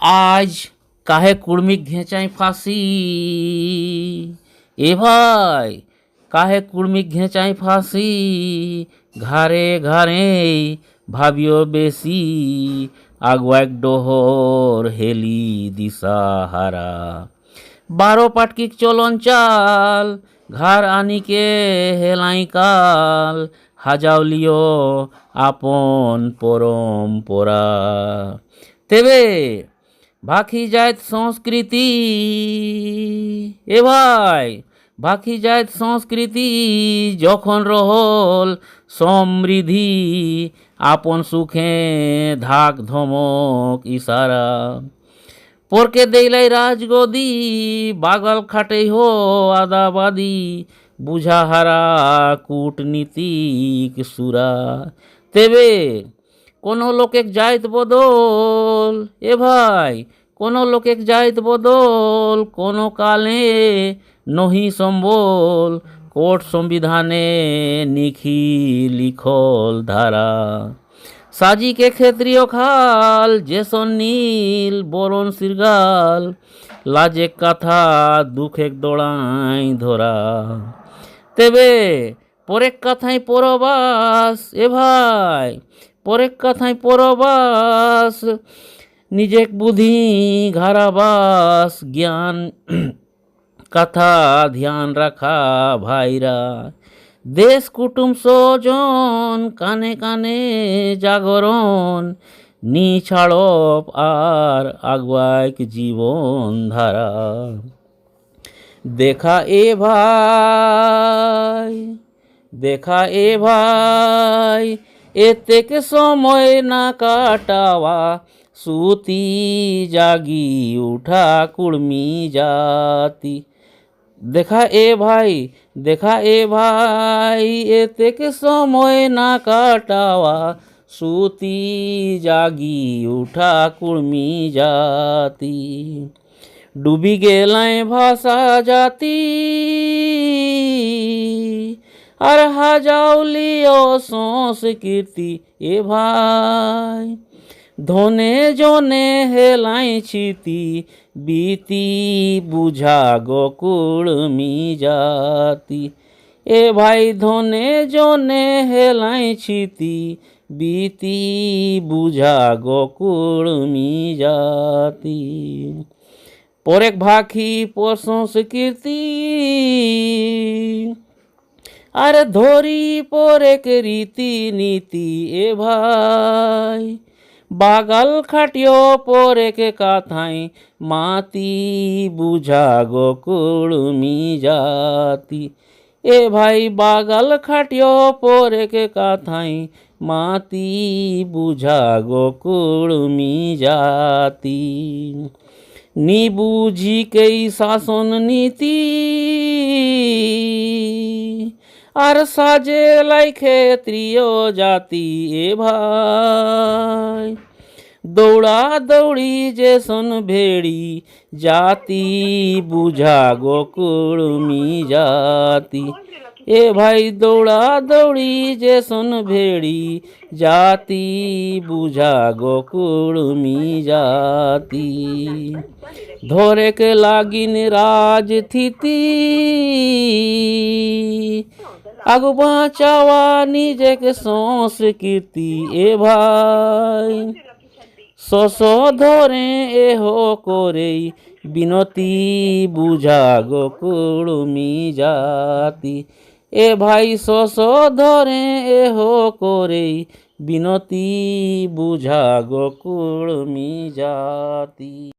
আজ কাহে কুর্মি ঘেঁচাই ফাঁসি? এ ভাই, কাহে কুর্মি ঘেঁচাই ফাঁসি? ঘাড়ে ঘাড়ে ভাবিও বেশি। আগুয়াক ডোহর হেলি দিশাহারা বারো পাটকিক চলন চাল ঘর আনিকে হেলাই কাল। হাজাউলিও আপন পরম্পরা। তেবে ভাখি জায়ত সংস্কৃতি। এ ভাই ভাখি জায়ত সংস্কৃতি, যখন রহল সমৃদ্ধি, আপন সুখে ধাক ধমক ইশারা। পরকে দেইলাই রাজগদি, বাগল খাটেই হো আদাবাদি বুঝাহারা কূটনীতিক সুরা। তেবে কোনো লোকেক যাইত বদল, এ ভাই কোনো লোকেক যাইত বদল, কোনো কালে নহি সম্বল। কোর্ট সংবিধানে নিখি লিখল ধারা। সাজিকে ক্ষেত্রীয় খাল, জেসন নীল, বরণ সিরগাল লাজে কাথা, দুঃখেক দোড়াই ধরা। তেবে পরেক কথাই পরবাস, এ ভাই, পরেক কথাই পরবাস নিজেক বুদ্ধি ঘারাবাস জ্ঞান, কথা ধ্যান রাখা ভাইরা। দেশ কুটুম স্বজন কানে কানে জাগরণ নি ছাড়প আর আগুয়াক জীবন ধারা। দেখা এ ভাই, দেখা এ ভাই এতেক সময় না কাটাওয়া সুতি জাগি উঠা কুড়মি জাতি দেখা এ ভাই দেখা এ ভাই এতেক সময় না কাটাওয়া সুতি জাগি উঠা কুর্মি জাতি ডুবি গেলায় ভাষা জাতি আর হাজাউলিও সংস্কৃতি এ ভাই ধনে জনে হেলাই ছিতি বিতি বুঝা গোকুড়মি জাতি। এ ভাই ধনে জনে হেলাই ছিতি বিতি বুঝা গোকুড়মি জাতি। পরেক ভাখি পর সংস্কৃতি আর ধরি পরেক রীতি নীতি এ ভাই। বাগাল খাটিও পরেক কাথাই মাতি বুঝা গোকুড়মি জাতি। এ ভাই বাগাল খাটিও পরেক কাথাই মাতি বুঝা গোকুড়মি জাতি। নি বুঝি কেই শাসন নীতি। আর সাজে লাই ক্ষেত্রীয় জাতি এ ভাই। দৌড়া দৌড়ি যে সন ভেড়ি, জাতি বুঝা গোকুড়মি জাতি। এ ভাই দৌড়া দৌড়ি যে সন ভেড়ি, জাতি বুঝা গোকুড়মি জাতি। ধরেকে লাগিন রাজথিতি আগু বাঁচাওয়া নিজেকে সংস্কৃতি এ ভাই। শশ ধরে এহ করেই বিনতি, বুঝা গোকুড়মি জাতি। এ ভাই শশ ধরে এহ করেই বিনতি, বুঝা গোকুড়মি জাতি।